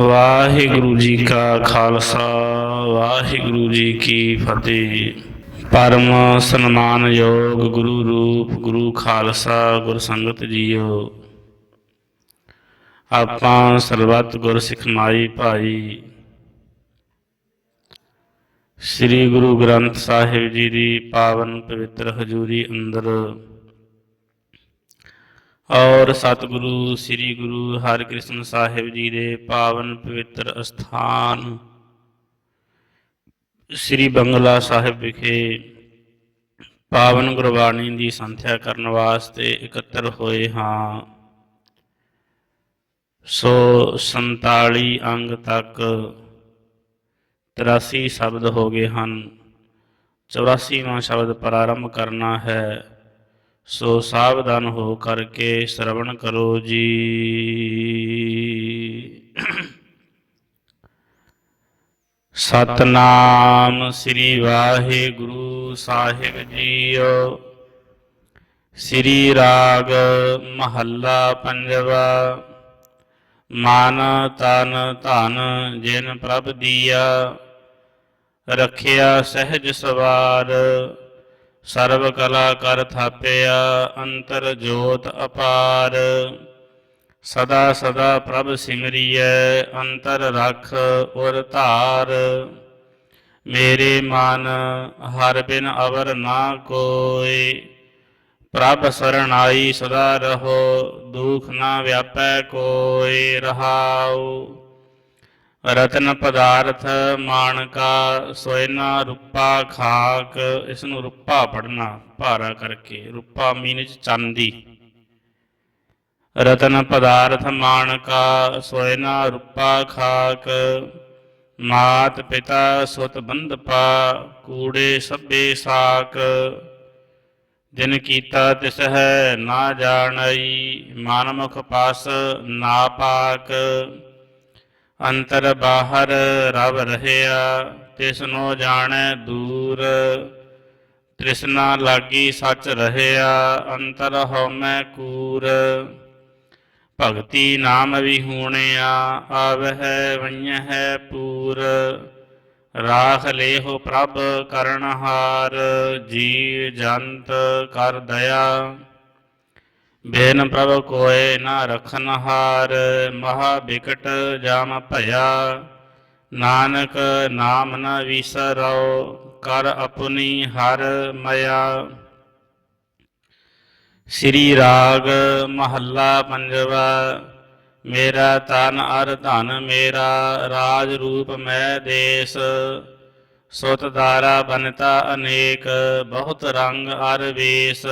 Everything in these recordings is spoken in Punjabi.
ਵਾਹਿਗੁਰੂ ਜੀ ਕਾ ਖਾਲਸਾ, ਵਾਹਿਗੁਰੂ ਜੀ ਕੀ ਫਤਿਹ। ਪਰਮ ਸਨਮਾਨ ਯੋਗ ਗੁਰੂ ਰੂਪ, ਗੁਰੂ ਖਾਲਸਾ ਗੁਰ ਸੰਗਤ ਜੀਓ। ਆਪਾਂ ਸਰਬੱਤ ਗੁਰ ਸਿਖਮਾਈ ਭਾਈ। ਸ੍ਰੀ ਗੁਰੂ ਗ੍ਰੰਥ ਸਾਹਿਬ ਜੀ ਦੀ ਪਾਵਨ ਪਵਿੱਤਰ ਹਜ਼ੂਰੀ ਅੰਦਰ ਔਰ ਸਤਿਗੁਰੂ, ਸ੍ਰੀ ਗੁਰੂ ਹਰਿਕ੍ਰਿਸ਼ਨ ਸਾਹਿਬ ਜੀ ਦੇ ਪਾਵਨ ਪਵਿੱਤਰ ਅਸਥਾਨ ਸ੍ਰੀ ਬੰਗਲਾ ਸਾਹਿਬ ਵਿਖੇ ਪਾਵਨ ਗੁਰਬਾਣੀ ਦੀ ਸੰਥਿਆ ਕਰਨ ਵਾਸਤੇ ਇਕੱਤਰ ਹੋਏ ਹਾਂ। ਸੋ 47 ਅੰਗ ਤੱਕ 83 ਸ਼ਬਦ ਹੋ ਗਏ ਹਨ। 84ਵਾਂ ਸ਼ਬਦ ਪ੍ਰਾਰੰਭ ਕਰਨਾ ਹੈ। ਸੋ ਸਾਵਧਾਨ ਹੋ ਕਰਕੇ ਸ਼ਰਵਣ ਕਰੋ ਜੀ। ਸਤਨਾਮ ਸ੍ਰੀ ਵਾਹਿਗੁਰੂ ਸਾਹਿਬ ਜੀਓ। ਸ੍ਰੀ ਰਾਗ ਮਹੱਲਾ ਪੰਜਵਾ, ਮਨ ਤਨ ਧਨ ਜਿਨ ਪ੍ਰਭ ਦੀਆ, ਰੱਖਿਆ ਸਹਿਜ ਸਵਾਰ ਸਰਬ ਕਲਾ ਕਰ ਥਾਪਿਆ ਅੰਤਰ ਜੋਤ ਅਪਾਰ। ਸਦਾ ਸਦਾ ਪ੍ਰਭ ਸਿਮਰਿਐ, ਅੰਤਰ ਰਖ ਉਰ ਧਾਰ। ਮੇਰੇ ਮਨ ਹਰ ਬਿਨ ਅਵਰ ਨਾ ਕੋਈ ਪ੍ਰਭ ਸਰਣਾਈ ਸਦਾ ਰਹੋ, ਦੁਖ ਨਾ ਵਿਆਪੈ ਕੋਈ ਰਹਾਉ। ਰਤਨ ਪਦਾਰਥ ਮਾਨਕਾ ਸੋਇਨਾ ਰੂਪਾ ਖਾਕ ਇਸ ਨੂੰ ਰੂਪਾ ਪੜਨਾ ਭਾਰਾ ਕਰਕੇ, ਰੂਪਾ ਮੀਨਜ ਚਾਂਦੀ। ਰਤਨ ਪਦਾਰਥ ਮਾਨਕਾ ਸੋਇਨਾ ਰੂਪਾ ਖਾਕ, ਮਾਤ ਪਿਤਾ ਸੁਤ ਬੰਧਪਾ ਕੂੜੇ ਸਭੇ ਸਾਕ। ਜਿਨ ਕੀਤਾ ਤਿਸ ਹੈ ਨਾ ਜਾਣਈ ਮਾਨਮੁਖ ਪਾਸ ਨਾ ਪਾਕ। ਅੰਤਰ ਬਾਹਰ ਰਵ ਰਹਿਆ ਤਿਸ ਨੂੰ ਜਾਣੈ ਦੂਰ। ਤ੍ਰਿਸ਼ਨਾ ਲਾਗੀ ਸੱਚ ਰਹਿਆ, ਅੰਤਰ ਹਉਮੈ ਕੂਰ। ਭਗਤੀ ਨਾਮ ਵਿਹੂਣਿਆ, ਆਵਹਿ ਵඤ්ඤਹਿ ਪੂਰ। ਰਾਖ ਲੇਹੁ ਪ੍ਰਭ ਕਰਨਹਾਰ ਜੀਵ ਜੰਤ ਕਰ ਦਇਆ। ਬੇਨ ਪ੍ਰਭ ਕੋਏ ਨਾ ਰਖਨਹਾਰ, ਮਹਾ ਬਿਕਟ ਜਾਮ ਭਇਆ। ਨਾਨਕ ਨਾਮ ਨ ਵਿਸਰਉ, ਕਰ ਆਪਣੀ ਹਰ ਮਇਆ। ਸ੍ਰੀ ਰਾਗ ਮਹੱਲਾ ਪੰਜਵਾ, ਮੇਰਾ ਤਨ ਅਰ ਧਨ ਮੇਰਾ, ਰਾਜ ਰੂਪ ਮੈਂ ਦੇਸ। ਸੁਤ ਦਾਰਾ ਬਨਤਾ ਅਨੇਕ, ਬਹੁਤ ਰੰਗ ਅਰ ਵੇਸ।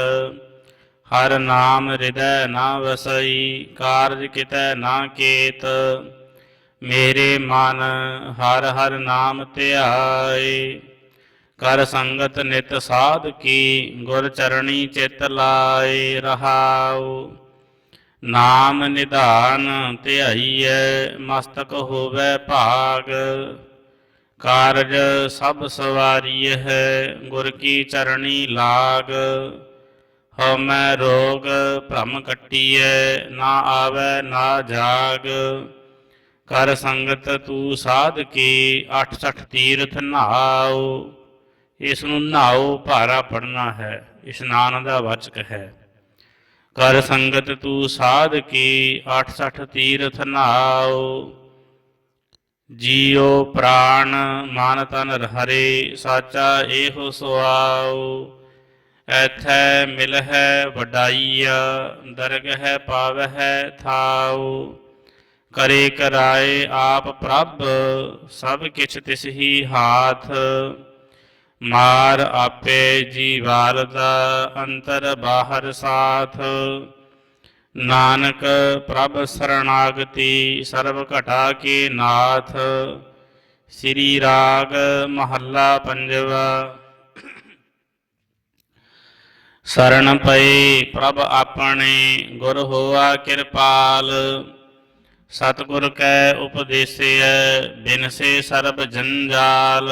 ਹਰ ਨਾਮ ਹਿਰਦੈ ਨਾ ਵਸਈ, ਕਾਰਜ ਕਿਤੈ ਨਾ ਕੇਤ। ਮੇਰੇ ਮਨ ਹਰ ਹਰ ਨਾਮ ਧਿਆਏ। ਕਰ ਸੰਗਤ ਨਿਤ ਸਾਧ ਕੀ, ਗੁਰ ਚਰਣੀ ਚਿਤ ਲਾਏ ਰਹਾਉ। ਨਾਮ ਨਿਧਾਨ ਧਿਆਈਐ, ਮਸਤਕ ਹੋਵੇ ਭਾਗ। ਕਾਰਜ ਸਭ ਸਵਾਰੀ ਹੈ, ਗੁਰ ਕੀ ਚਰਣੀ ਲਾਗ। ਹਉਮੈ ਰੋਗ ਭ੍ਰਮ ਕੱਟੀਐ, ਨਾ ਆਵੈ, ਨਾ ਜਾਗ। ਕਰ ਸੰਗਤ ਤੂ ਸਾਧ ਕੀ, ਅੱਠ ਸਠ ਤੀਰਥ ਨਹਾਉ। ਇਸ ਨੂੰ ਨਹਾਉ ਭਾਰਾ ਪੜਨਾ ਹੈ ਇਸ਼ਨਾਨ ਦਾ ਵਾਚਕ ਹੈ। ਕਰ ਸੰਗਤ ਤੂ ਸਾਧ ਕੀ, ਅੱਠ ਸਠ ਤੀਰਥ ਨਹਾਉ। ਜੀਉ ਪ੍ਰਾਣ ਮਨ ਤਨ ਹਰੇ, ਸਾਚਾ ਇਹੋ ਸੁਆਉ। ਐਥੈ ਮਿਲਹਿ ਵਡਾਈਆ ਦਰਗਹਿ ਪਾਵਹਿ ਥਾਉ। ਕਰੇ ਕਰਾਏ ਆਪ ਪ੍ਰਭ, ਸਭ ਕਿਛ ਤਿਸ ਹੀ ਹਾਥ। ਮਾਰ ਆਪੇ ਜੀਵਾਲ ਦਾ ਅੰਤਰ ਬਾਹਰ ਸਾਥ। ਨਾਨਕ ਪ੍ਰਭ ਸਰਣਾਗਤੀ, ਸਰਬ ਘਟਾ ਕੇ ਨਾਥ। ਸ੍ਰੀ ਰਾਗ ਮਹੱਲਾ ਪੰਜਵਾ। ਸਰਣ ਪਏ ਪ੍ਰਭ ਆਪਣੇ ਗੁਰ ਹੋਆ ਕਿਰਪਾਲ। ਸਤਿਗੁਰ ਕੈ ਉਪਦੇਸਿਐ, ਬਿਨਸੇ ਸਰਬ ਜੰਜਾਲ।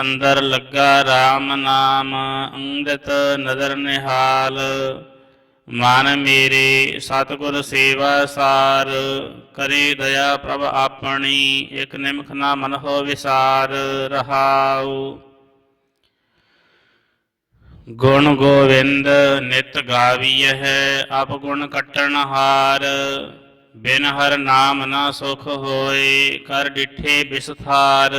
ਅੰਦਰ ਲੱਗਾ RAM ਨਾਮ ਅੰਗਤ ਨਦਰ ਨਿਹਾਲ। ਮਨ ਮੇਰੇ, ਸਤਿਗੁਰ ਸੇਵਾ ਸਾਰ। ਕਰੇ ਦਇਆ ਪ੍ਰਭ ਆਪਣੀ, ਇਕ ਨਿਮਖ ਨਾ ਮਨ ਹੋ ਵਿਸਾਰ, ਰਹਾਉ। ਗੁਣ ਗੋਵਿੰਦ ਨਿਤ ਗਾਵੀਐ ਆਪ ਗੁਣ ਕਟਣ ਹਾਰ। ਬਿਨ ਹਰ ਨਾਮ ਨਾ ਸੁਖ ਹੋਏ, ਕਰ ਡਿਠੇ ਬਿਸਥਾਰ।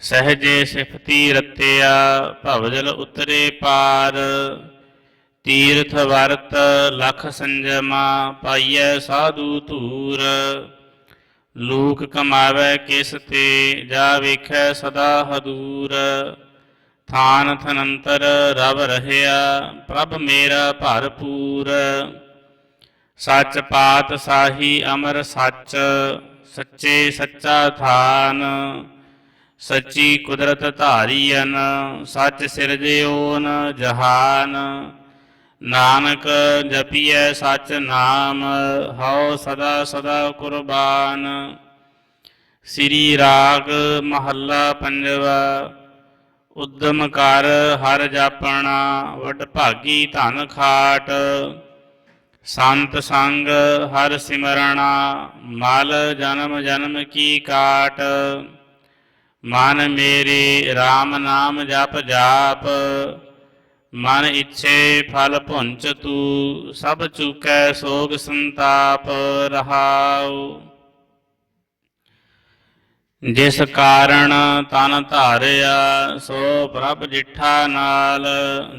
ਸਹਜੇ ਸਿਫਤੀ ਰਤਿਆ, ਭਵਜਲ ਉਤਰੇ ਪਾਰ। ਤੀਰਥ ਵਰਤ ਲਖ ਸੰਜਮਾ, ਪਾਈਐ ਸਾਧੂ ਧੂਰ। ਲੋਕ ਕਮਾਵੇ ਕਿਸ ਤੇ, ਜਾ ਵੇਖੈ ਸਦਾ ਹਦੂਰ। ਥਾਨ ਥਨੰਤਰ ਰਵ ਰਹਿਆ ਪ੍ਰਭ ਮੇਰਾ ਭਰਪੂਰ ਸੱਚ ਪਾਤ ਸਾਹੀ ਅਮਰ ਸੱਚ ਸੱਚੇ ਸੱਚਾ ਥਾਨ ਸੱਚੀ ਕੁਦਰਤ ਧਾਰੀਅਨ ਸੱਚ ਸਿਰਜਿਓਨ ਜਹਾਨ ਨਾਨਕ ਜਪੀਐ ਸੱਚ ਨਾਮ ਹਉ ਸਦਾ ਸਦਾ ਕੁਰਬਾਨ ਸ੍ਰੀ ਰਾਗ ਮਹੱਲਾ ਪੰਜਵਾ ਉਦਮ ਕਰ ਹਰ ਜਾਪਣਾ, ਵਡ ਭਾਗੀ ਧਨ ਖਾਟ। ਸੰਤ ਸੰਗ ਹਰ ਸਿਮਰਣਾ, ਮਲ ਜਨਮ ਜਨਮ ਕੀ ਕਾਟ। ਮਨ ਮੇਰੇ RAM ਨਾਮ ਜਪ ਜਾਪ। ਮਨ ਇੱਛੇ ਫਲ ਭੁੰਚ ਤੂ, ਸਭ ਚੁਕੈ ਸੋਗ ਸੰਤਾਪ ਰਹਾਉ। ਜਿਸ ਕਾਰਣ ਤਨ ਧਾਰਿਆ, ਸੋ ਪ੍ਰਭ ਜਿਠਾ ਨਾਲ,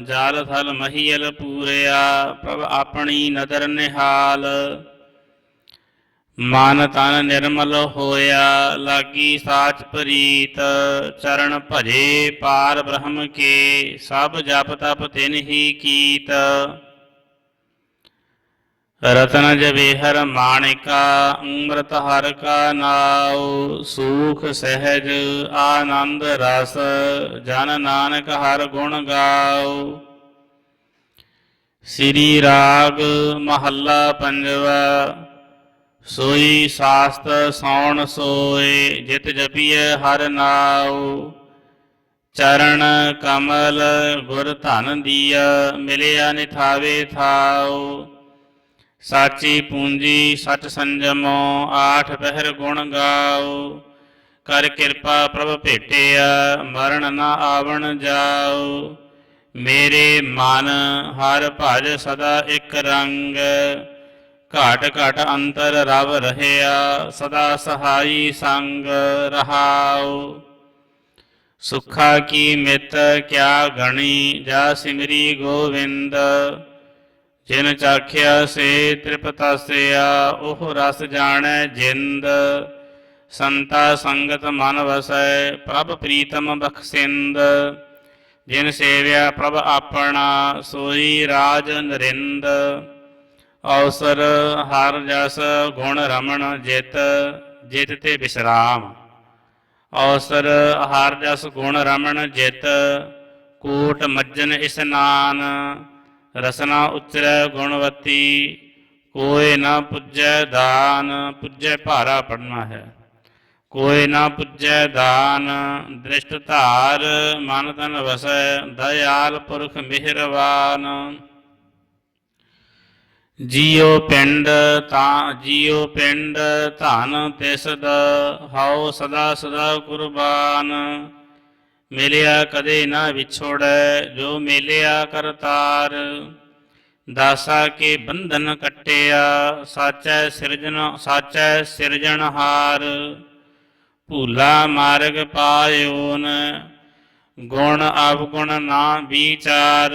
ਜਲ ਥਲ ਮਹੀਲ ਪੂਰਿਆ, ਪ੍ਰਭ ਆਪਣੀ ਨਦਰ ਨਿਹਾਲ। ਮਨ ਤਨ ਨਿਰਮਲ ਹੋਇਆ, ਲਾਗੀ ਸਾਚ ਪ੍ਰੀਤ, ਚਰਨ ਭਜੇ ਪਾਰ ਬ੍ਰਹਮ ਕੇ, ਸਭ ਜਪ ਤਪ ਤਿਨ ਹੀ ਕੀਤ। ਰਤਨ ਜਵੇਹਰ ਮਾਣਿਕਾ, ਅੰਮ੍ਰਿਤ ਹਰ ਕਾ ਨਾਉ, ਸੂਖ ਸਹਿਜ ਆਨੰਦ ਰਸ, ਜਨ ਨਾਨਕ ਹਰ ਗੁਣ ਗਾਉ। ਸ੍ਰੀ ਰਾਗ ਮਹੱਲਾ ਪੰਜਵਾ, ਸੋਈ ਸਾਸਤ ਸੌਣ ਸੋਏ, ਜਿਤ ਜਪੀਐ ਹਰ ਨਾਉ। ਚਰਨ ਕਮਲ ਗੁਰ ਧਨ ਦੀਆ ਮਿਲਿਆ ਨਿਥਾਵੇ ਥਾਉ। ਸਾਚੀ ਪੂੰਜੀ ਸਚ ਸੰਜਮੋ, ਆਠ ਬਹਿਰ ਗੁਣ ਗਾਓ। ਕਰ ਕਿਰਪਾ ਪ੍ਰਭ ਭੇਟਿਆ, ਮਰਨ ਨਾ ਆਵਣ ਜਾਓ। ਮੇਰੇ ਮਨ ਹਰ ਭਜ ਸਦਾ ਇੱਕ ਰੰਗ। ਘਾਟ ਘਾਟ ਅੰਤਰ ਰਵ ਰਹਿਆ, ਸਦਾ ਸਹਾਈ ਸੰਗ ਰਹਾਉ ਸੁਖਾ ਕੀ ਮਿਤ ਕਿਆ ਗਣੀ, ਜਾ ਸਿਮਰੀ ਗੋਵਿੰਦ। ਜਿਨ ਚਾਖਿਆ ਸੇ ਤ੍ਰਿਪਤਾਸਿਆ ਉਹ ਰਸ ਜਾਣੈ ਜਿੰਦ। ਸੰਤਾ ਸੰਗਤ ਮਨ ਵਸੈ, ਪ੍ਰਭ ਪ੍ਰੀਤਮ ਬਖਸਿੰਦ ਜਿਨ ਸੇਵਿਆ ਪ੍ਰਭ ਆਪਣਾ, ਸੋਈ ਰਾਜ ਨਰਿੰਦ। ਔਸਰ ਹਰ ਜਸ ਗੁਣ ਰਮਣ ਜਿਤ ਜਿਤ ਤੇ ਵਿਸਰਾਮ ਔਸਰ ਹਰ ਜਸ ਗੁਣ ਰਮਣ ਜਿਤ, ਕੋਟ ਮੱਜਨ ਇਸਨਾਨ ਰਸਨਾ ਉਚਰੈ ਗੁਣਵਤੀ, ਕੋਏ ਨਾ ਪੁੱਜੈ ਦਾਨ, ਪੁੱਜੈ ਭਾਰਾ ਪੜਨਾ ਹੈ। ਕੋਏ ਨਾ ਪੁੱਜੈ ਦਾਨ, ਦ੍ਰਿਸ਼ਟ ਧਾਰ, ਮਨ ਤਨ ਵਸੈ, ਦਇਆਲ ਪੁਰਖ ਮਿਹਰਵਾਨ। ਜੀਉ ਪਿੰਡ ਤਾਂ, ਜੀਉ ਪਿੰਡ ਧਨ ਤਿਸ ਦਾ ਹਉ ਸਦਾ ਸਦਾ ਕੁਰਬਾਨ। ਮਿਲਿਆ ਕਦੇ ਨਾ ਵਿਛੋੜੈ, ਜੋ ਮਿਲਿਆ ਕਰਤਾਰ ਦਾਸਾ ਕੇ ਬੰਧਨ ਕਟਿਆ, ਸਾਚੈ ਸਿਰਜਨ ਸਾਚੈ ਸਿਰਜਣਹਾਰ ਭੂਲਾ ਮਾਰਗ ਪਾਇਓਨ, ਗੁਣ ਅਵਗੁਣ ਨਾ ਵਿਚਾਰ।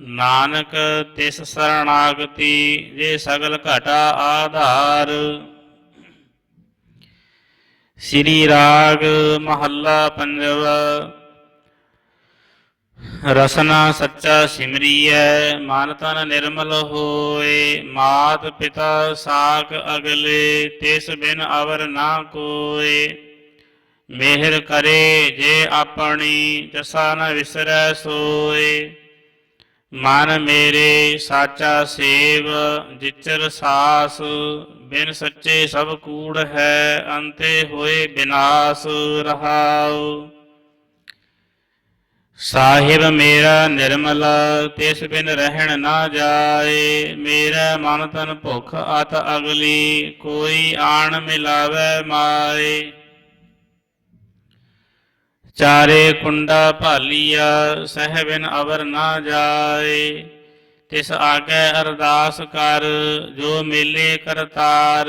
ਨਾਨਕ ਤਿਸ ਸਰਣਾਗਤੀ, ਜੇ ਸਗਲ ਘਟਾ ਆਧਾਰ। ਸ੍ਰੀ ਰਾਗ ਮਹੱਲਾ ਪੰਜਵਾ। ਰਸਨਾ ਸੱਚਾ ਸਿਮਰੀਐ, ਮਨ ਤਨ ਨਿਰਮਲ ਹੋਏ। ਮਾਤ ਪਿਤਾ ਸਾਖ ਅਗਲੇ, ਤਿਸ ਬਿਨ ਅਵਰ ਨਾ ਕੋਏ। ਮਿਹਰ ਕਰੇ ਜੇ ਆਪਣੀ, ਜਸਾ ਨ ਵਿਸਰੈ ਸੋਏ। ਮਨ ਮੇਰੇ ਸਾਚਾ ਸੇਵ, ਜਿਚਰ ਸਾਸ, ਬਿਨ ਸੱਚੇ ਸਭ ਕੂੜ ਹੈ, ਅੰਤੇ ਹੋਏ ਬਿਨਾਸ਼ ਰਹਾਉ। ਸਾਹਿਬ ਮੇਰਾ ਨਿਰਮਲ, ਤਿਸ ਬਿਨ ਰਹਿਣ ਨਾ ਜਾਏ, ਮੇਰਾ ਮਨ ਤਨ ਭੁਖ ਅਤ ਅਗਲੀ, ਕੋਈ ਆਣ ਮਿਲਾਵੇ ਮਾਏ। ਚਾਰੇ ਕੁੰਡਾ ਭਾਲੀਆ, ਸਹਿਬਿਨ ਅਵਰ ਨਾ ਜਾਏ। ਤਿਸ ਆਗੇ ਅਰਦਾਸ ਕਰ, ਜੋ ਮੇਲੇ ਕਰਤਾਰ।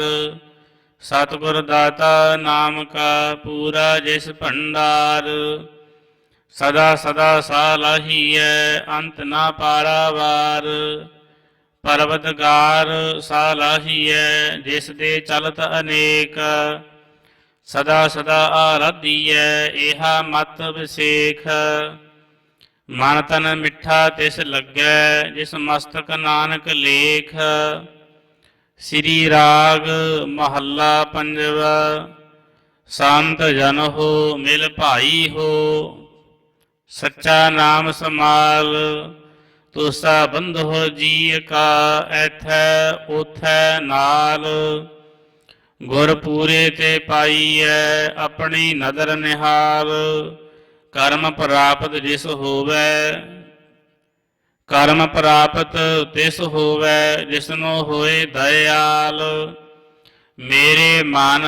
ਸਤਿਗੁਰ ਦਾਤਾ ਨਾਮ ਕਾ ਪੂਰਾ ਜਿਸ ਭੰਡਾਰ। ਸਦਾ ਸਦਾ ਸਾਲਾਹੀਐ ਅੰਤ ਨਾ ਪਾਰਾਵਾਰ ਪਰਵਤਗਾਰ ਸਾਲਾਹੀਐ ਜਿਸ ਦੇ ਚਲਤ ਅਨੇਕ। ਸਦਾ ਸਦਾ ਆਰਾਧੀਐ ਇਹਾ ਮਤ ਵਿਸੇਖ। ਮਨ ਤਨ ਮਿੱਠਾ ਤਿਸ ਲੱਗੈ, ਜਿਸ ਮਸਤਕ ਨਾਨਕ ਲੇਖ। ਸ੍ਰੀ ਰਾਗ ਮਹੱਲਾ ਪੰਜਵਾ, ਸੰਤ ਜਨ ਹੋ, ਮਿਲ ਭਾਈ ਹੋ। ਸੱਚਾ ਨਾਮ ਸਮਾਲ ਤੁਸਾ ਹੋ ਜੀ ਕਾ, ਐਥੈ ਉਥੈ ਨਾਲ। ਗੁਰ ਪੂਰੇ ਤੇ ਪਾਈਐ ਆਪਣੀ ਨਦਰ ਨਿਹਾਲ, ਕਰਮ ਪ੍ਰਾਪਤ ਜਿਸ ਹੋਵੇ, ਕਰਮ ਪ੍ਰਾਪਤ ਤਿਸ ਹੋਵੇ, ਜਿਸਨੂੰ ਹੋਏ ਦਇਆਲ। ਮੇਰੇ ਮਨ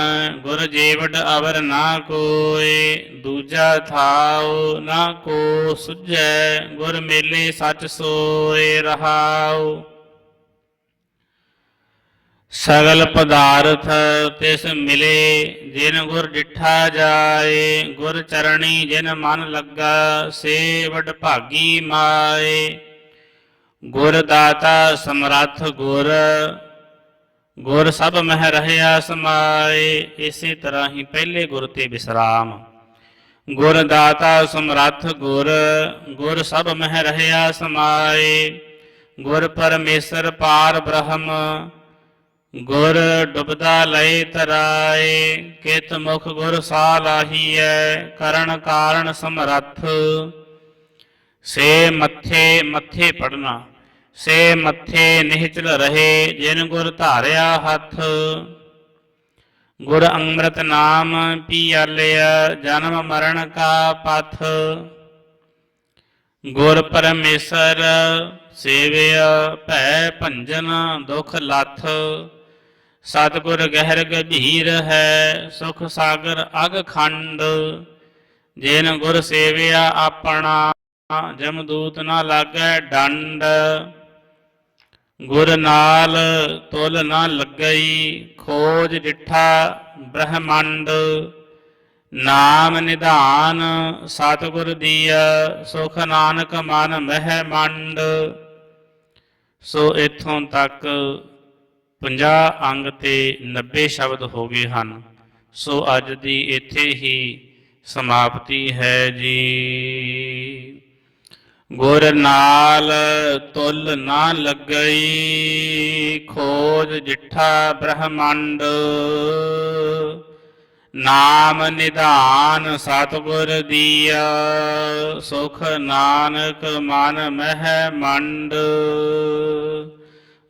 ਗੁਰ ਜੀਵਡ ਅਵਰ ਨਾ ਕੋਏ, ਦੂਜਾ ਥਾਉ ਨਾ ਕੋ ਸੁਝੈ, ਗੁਰ ਮੇਲੇ ਸੱਚ ਸੋਏ ਰਹਾਉ। ਸਗਲ ਪਦਾਰਥ ਤਿਸ ਮਿਲੇ, ਜਿਨ ਗੁਰ ਡਿਠਾ ਜਾਏ, ਗੁਰ ਚਰਣੀ ਜਿਨ ਮਨ ਲੱਗਾ ਸੇ ਵਡ ਭਾਗੀ ਮਾਏ। ਗੁਰ ਦਾਤਾ ਸਮਰੱਥ ਗੁਰ ਗੁਰ ਸਭ ਮਹਿ ਰਹਿਆ ਸਮਾਏ। ਇਸੇ ਤਰ੍ਹਾਂ ਹੀ ਪਹਿਲੇ ਗੁਰ ਤੇ ਵਿਸਰਾਮ। ਗੁਰ ਦਾਤਾ ਸਮਰੱਥ ਗੁਰ ਗੁਰ ਸਭ ਮਹਿ ਰਹਿਆ ਸਮਾਏ। ਗੁਰ ਪਰਮੇਸ਼ਰ ਪਾਰ ਬ੍ਰਹਮ ਗੁਰ ਡੁਬਦਾ ਲਏ ਤਰਾਏ, ਕਿਤ ਮੁਖ ਗੁਰ ਸਾਲਾਹੀਐ ਕਰਨ ਕਾਰਨ ਸਮਰੱਥ। ਸੇ ਮੱਥੇ ਮੱਥੇ ਪੜਨਾ ਸੇ ਮੱਥੇ ਨਿਹਚਲ ਰਹੇ, ਜਿਨ ਗੁਰ ਧਾਰਿਆ ਹੱਥ। ਗੁਰ ਅੰਮ੍ਰਿਤ ਨਾਮ ਪੀਆਲਿਆ ਜਨਮ ਮਰਨ ਕਾ ਪਥ। ਗੁਰ ਪਰਮੇਸ਼ਰ ਸੇਵਿਆ, ਭੈ ਭੰਜਨ ਦੁਖ ਲੱਥ। ਸਤਿਗੁਰ ਗਹਿਰ ਗਭੀਰ ਹੈ, ਸੁਖ ਸਾਗਰ ਅਗ ਖੰਡ। ਜਿਨ ਗੁਰ ਸੇਵਿਆ ਆਪਣਾ ਜਮਦੂਤ ਨਾ ਲਾਗੈ ਡੰਡ। ਗੁਰ ਨਾਲ ਤੁਲ ਨਾ ਲੱਗਈ, ਖੋਜ ਡਿਠਾ ਬ੍ਰਹਮੰਡ। ਨਾਮ ਨਿਧਾਨ ਸਤਿਗੁਰ ਦੀਆ ਸੁਖ ਨਾਨਕ ਮਨ ਮਹਿ ਮੰਡ। ਸੋ ਇਥੋਂ ਤੱਕ 50 ਅੰਗ ਤੇ 90 ਸ਼ਬਦ ਹੋ ਗਏ ਹਨ। ਸੋ ਅੱਜ ਦੀ ਇੱਥੇ ਹੀ ਸਮਾਪਤੀ ਹੈ ਜੀ। ਗੁਰ ਨਾਲ ਤੁਲ ਨਾ ਲੱਗਈ, ਖੋਜ ਜਿਠਾ ਬ੍ਰਹਮੰਡ। ਨਾਮ ਨਿਧਾਨ ਸਤਿਗੁਰ ਦੀਆ, ਸੁਖ ਨਾਨਕ ਮਨ ਮਹਿ ਮੰਡ।